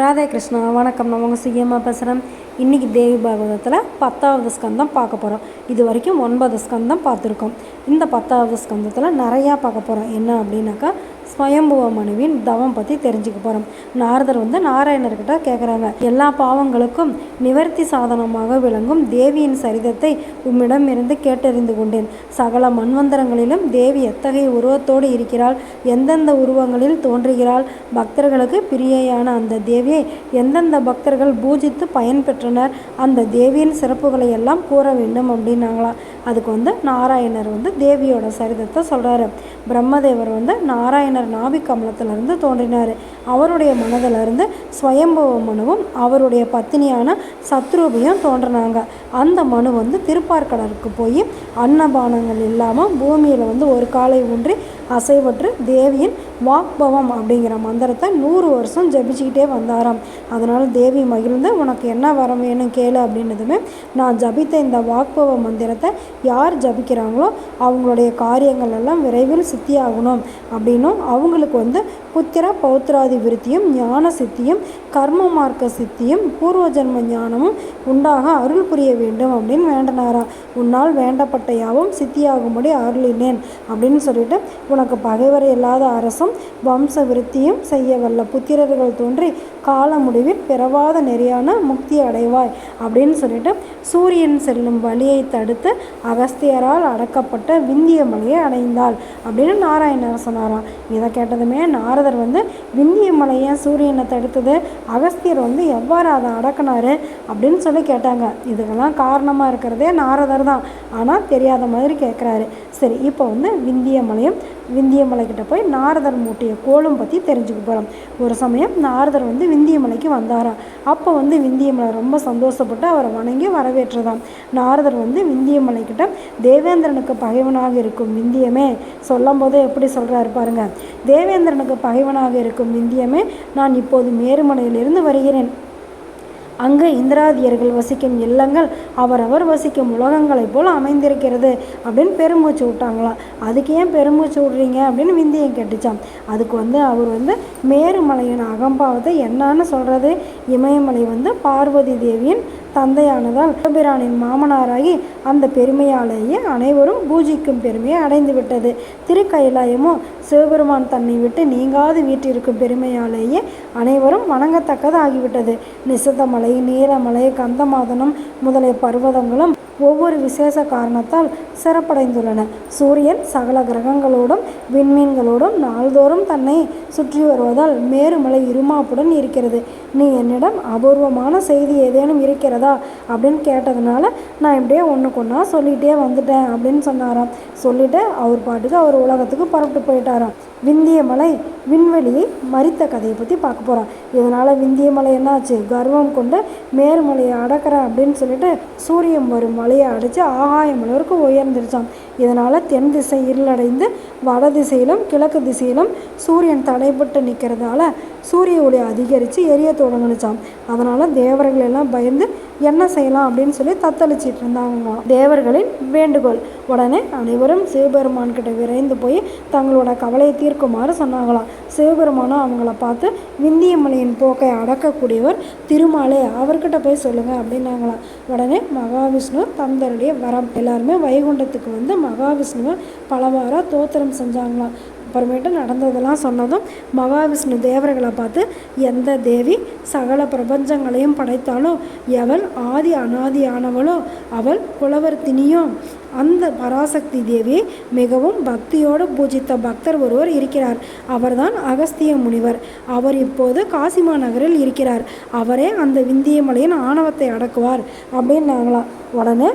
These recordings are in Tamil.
ராதே கிருஷ்ணா வணக்கம். நான் உங்கள் சுயமாக பேசுகிறேன் இன்றைக்கி தேவி பாகவதத்தில் பத்தாவது ஸ்கந்தம் பார்க்க போகிறோம் இது வரைக்கும் ஒன்பது ஸ்கந்தம் பார்த்துருக்கோம். இந்த பத்தாவது ஸ்கந்தத்தில் நிறையா பார்க்க போகிறோம் என்ன அப்படின்னாக்கா ஸ்வயம்புவ மனுவின் தவம் பற்றி தெரிஞ்சுக்க போகிறோம் நாரதர் வந்து நாராயணர்கிட்ட கேட்குறாங்க எல்லா பாவங்களுக்கும் நிவர்த்தி சாதனமாக விளங்கும் தேவியின் சரிதத்தை உம்மிடம் இருந்து கேட்டறிந்து கொண்டேன். சகல மன்வந்தரங்களிலும் தேவி எத்தகைய உருவத்தோடு இருக்கிறாள்? எந்தெந்த உருவங்களில் தோன்றுகிறாள்? பக்தர்களுக்கு பிரியையான அந்த தேவியை எந்தெந்த பக்தர்கள் பூஜித்து பயன் பெற்றனர் அந்த தேவியின் சிறப்புகளை எல்லாம் கூற வேண்டும் அப்படின்னாங்களாம் அதுக்கு வந்து நாராயணர் வந்து தேவியோட சரிதத்தை சொல்கிறாரு பிரம்மதேவர் வந்து நாராயணர் நாபி கமலத்திலிருந்து தோன்றினார். அவருடைய மனதிலிருந்து ஸ்வயம்புவ மனுவும் அவருடைய பத்தினியான சத்ரூபியும் தோன்றினாங்க. அந்த மனு வந்து திருப்பார்கடலுக்கு போய் அன்னபானங்கள் இல்லாமல் பூமியில் வந்து ஒரு காலை ஊன்றி அசைவற்று தேவியின் வாக்பவம் அப்படிங்கிற மந்திரத்தை நூறு வருஷம் ஜபிச்சுக்கிட்டே வந்தாராம். அதனால் தேவி மகிழ்ந்து உனக்கு என்ன வரம் வேணும் கேளு அப்படின்னதுமே நான் ஜபித்த இந்த வாக்பவ மந்திரத்தை யார் ஜபிக்கிறாங்களோ அவங்களுடைய காரியங்கள் எல்லாம் விரைவில் சித்தியாகணும் அப்படின்னும் அவங்களுக்கு வந்து புத்திர பௌத்திராதி விருத்தியும் ஞான சித்தியும் கர்ம மார்க்க சித்தியும் பூர்வ ஜென்ம ஞானமும் உண்டாக அருள் புரிய வேண்டும் அப்படின்னு வேண்டனாரா உன்னால் வேண்டப்பட்ட யாவும் சித்தியாகும்படி அருளினேன் அப்படின்னு சொல்லிட்டு உனக்கு பகைவர் இல்லாத அரசும் வம்ச விருத்தியும் செய்ய வல்ல. புத்திரர்கள் தோன்றி கால முடிவில் பிறவாத நெறியான முக்தி அடைவாய் அப்படின்னு சொல்லிட்டு சூரியன் செல்லும் வழியை தடுத்து அகஸ்தியரால் அடக்கப்பட்ட விந்திய மலையை அடைந்தாள் அப்படின்னு நாராயணர் சொன்னாராம். இதை கேட்டதுமே நாரதர் வந்து விந்திய மலையை சூரியனை தடுத்தது? அகஸ்தியர் வந்து எவ்வாறு அதை அடக்கினாரு? அப்படின்னு சொல்லி கேட்டாங்க. இதுக்கெல்லாம் காரணமாக இருக்கிறதே நாரதர் தான். ஆனால் தெரியாத மாதிரி கேட்குறாரு சரி இப்போ வந்து விந்திய மலையும் விந்திய மலைக்கிட்ட போய் நாரதர் மூட்டிய கோலும் பற்றி தெரிஞ்சுக்க போகிறோம் ஒரு சமயம் நாரதர் வந்து விந்திய மலைக்கு வந்தாராம். அப்போ வந்து விந்திய மலை ரொம்ப சந்தோஷப்பட்டு அவரை வணங்கி வரவேற்றதாம். நாரதர் வந்து விந்திய மலைக்கிட்ட தேவேந்திரனுக்கு பகைவனாக இருக்கும் விந்தியமே சொல்லும் போதே எப்படி சொல்கிறாரு பாருங்க. தேவேந்திரனுக்கு பகைவனாக இருக்கும் விந்தியமே நான் இப்போது மேருமலையிலிருந்து வருகிறேன். அங்கு இந்திராதியர்கள் வசிக்கும் இல்லங்கள் அவரவர் வசிக்கும் உலகங்களைப் போல் அமைந்திருக்கிறது அப்படின்னு பெருமூச்சு விட்டாங்களாம் அதுக்கு ஏன் பெருமூச்சு விட்றீங்க? அப்படின்னு விந்தியம் கேட்டுச்சான் அதுக்கு வந்து அவர் வந்து மேருமலையின் அகம்பாவத்தை என்னன்னு சொல்கிறது இமயமலை வந்து பார்வதி தேவியின் தந்தையானதால் சிவபிரானின் மாமனாராகி அந்த பெருமையாலேயே அனைவரும் பூஜிக்கும் பெருமையை அடைந்து விட்டது திருக்கைலாயமோ சிவபெருமான் தன்னை விட்டு நீங்காது வீட்டிற்கும் பெருமையாலேயே அனைவரும் வணங்கத்தக்கது ஆகிவிட்டது நிசதமலை நீலமலை கந்தமாதனம் முதலிய பர்வதங்களும் ஒவ்வொரு விசேஷ காரணத்தால் சிறப்படைந்துள்ளன. சூரியன் சகல கிரகங்களோடும் விண்மீன்களோடும் நாள்தோறும் தன்னை சுற்றி வருவதால் மேருமலை இருமாப்புடன் இருக்கிறது. நீ என்னிடம் அபூர்வமான செய்தி ஏதேனும் இருக்கிறதா? அப்படின்னு கேட்டதுனால நான் இப்படியே ஒன்றுக்கு ஒன்றா சொல்லிகிட்டே வந்துட்டேன் அப்படின்னு சொன்னாராம். சொல்லிவிட்டு அவர் பாட்டுக்கு அவர் உலகத்துக்கு புறப்பட்டு போயிட்டாராம். விந்திய மலை விண்வெளியை மறித்த கதையை பற்றி பார்க்க போகிறோம் இதனால் விந்திய மலை என்னாச்சு? கர்வம் கொண்டு மேல்மலையை அடக்கிறேன் அப்படின்னு சொல்லிட்டு சூரியன் வரும் மலையை அடைச்சு ஆகாயம் வரைக்கும் உயர்ந்துருச்சான் இதனால் தென் திசை இருளடைந்து வட திசையிலும் கிழக்கு திசையிலும் சூரியன் தடைப்பட்டு நிற்கிறதால சூரிய ஒளி அதிகரித்து எரிய தொடங்குனுச்சான் அதனால் தேவர்கள் எல்லாம் பயந்து என்ன செய்யலாம் அப்படின்னு சொல்லி தத்தளிச்சிட்டு இருந்தாங்க. தேவர்களின் வேண்டுகோள். உடனே அனைவரும் சிவபெருமான் கிட்ட விரைந்து போய் தங்களோட கவலையை தீர்க்குமாறு சொன்னாங்களாம். சிவபெருமானும் அவங்கள பார்த்து விந்திய மலையின் போக்கை அடக்கக்கூடியவர் திருமாலே அவர்கிட்ட போய் சொல்லுங்க அப்படின்னாங்களாம். உடனே மகாவிஷ்ணு தந்தருடைய வரம் எல்லாருமே வைகுண்டத்துக்கு வந்து மகாவிஷ்ணுவை பலவாராக தோத்திரம் செஞ்சாங்களாம். அப்புறமேட்டு நடந்ததெல்லாம் சொன்னதும் மகாவிஷ்ணு தேவர்களை பார்த்து எந்த தேவி சகல பிரபஞ்சங்களையும் படைத்தாலோ எவள் ஆதி அனாதியானவளோ அவள் புலவர்த்தினியோ அந்த பராசக்தி தேவியை மிகவும் பக்தியோடு பூஜித்த பக்தர் ஒருவர் இருக்கிறார். அவர்தான் அகஸ்திய முனிவர். அவர் இப்போது காசிமா நகரில் இருக்கிறார். அவரே அந்த விந்திய மலையின் ஆணவத்தை அடக்குவார் அப்படின்னாங்களாம் உடனே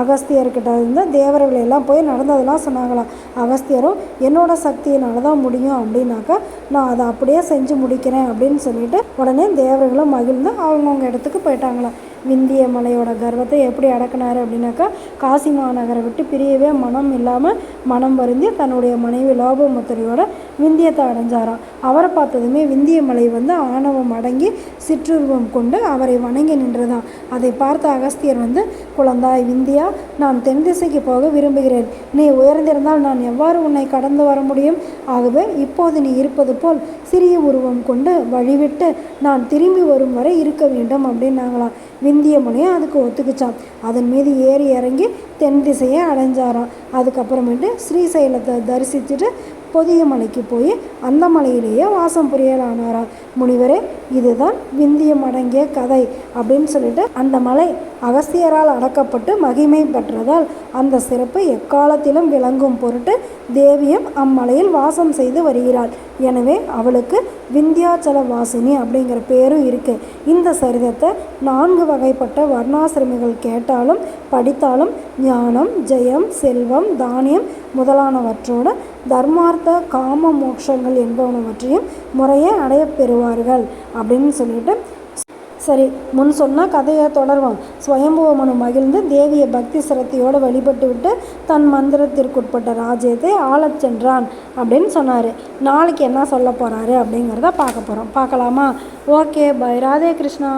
அகஸ்தியர்கிட்ட இருந்து தேவர்கள் எல்லாம் போய் நடந்ததெல்லாம் சொன்னாங்களாம் அகஸ்தியரும் என்னோட சக்தியினால தான் முடியும் அப்படின்னாக்கா நான் அதை அப்படியே செஞ்சு முடிக்கிறேன் அப்படின்னு சொல்லிட்டு உடனே தேவர்களும் மகிழ்ந்து அவங்கவுங்க இடத்துக்கு போயிட்டாங்களாம் விந்திய மலையோட கர்வத்தை எப்படி அடக்கினார் அப்படின்னாக்கா காசி மாநகரை விட்டு பிரியவே மனம் இல்லாமல் மனம் வருந்தி தன்னுடைய மனைவி லோபமுத்திரையோட விந்தியத்தை அடைஞ்சாராம். அவரை பார்த்ததுமே விந்திய மலை வந்து ஆணவம் அடங்கி சிற்றுருவம் கொண்டு அவரை வணங்கி நின்றதாம். அதை பார்த்த அகஸ்தியர் வந்து குழந்தாய் விந்தியா ராஜா நான் தென் திசைக்கு போக விரும்புகிறேன். நீ உயர்ந்திருந்தால் நான் எவ்வாறு உன்னை கடந்து வர முடியும்? ஆகவே இப்போது நீ இருப்பது போல் சிறிய உருவம் கொண்டு வழிவிட்டு நான் திரும்பி வரும் வரை இருக்க வேண்டும் அப்படின்னாங்களாம் விந்திய முனையை அதுக்கு ஒத்துக்குச்சான் அதன் மீது ஏறி இறங்கி தென் திசையை அடைஞ்சாராம். அதுக்கப்புறமேட்டு ஸ்ரீசைலத்தை தரிசிச்சுட்டு பொதிய மலைக்கு போய் அந்த மலையிலேயே வாசம் புரியலானாராம். முனிவரே இதுதான் விந்தியம் அடங்கிய கதை அப்படின்னு சொல்லிட்டு அந்த மலை அகஸ்தியரால் அடக்கப்பட்டு மகிமை பெற்றதால் அந்த சிறப்பு எக்காலத்திலும் விளங்கும் பொருட்டு தேவியம் அம்மலையில் வாசம் செய்து வருகிறாள். எனவே அவளுக்கு விந்தியாச்சல வாசினி அப்படிங்கிற பேரும் இருக்குது இந்த சரிதத்தை நான்கு வகைப்பட்ட வர்ணாசிரமிகள் கேட்டாலும் படித்தாலும் ஞானம் ஜெயம் செல்வம் தானியம் முதலானவற்றோடு தர்மார்த்த காம மோட்சங்கள் என்பவனவற்றையும் முறையே அடைய பெறுவார்கள் அப்படின்னு சொல்லிட்டு சரி முன் சொன்ன கதையை தொடர்வோம். ஸ்வயம்புவமனு மகிழ்ந்து தேவியை பக்தி சிரத்தையோடு வழிபட்டு விட்டு தன் மந்திரத்திற்குட்பட்ட ராஜ்யத்தை ஆளச் சென்றான் அப்படின்னு சொன்னார். நாளைக்கு என்ன சொல்ல போகிறாரு அப்படிங்கிறத பார்க்க போகிறோம் பார்க்கலாமா? Okay bye. ராதே கிருஷ்ணா.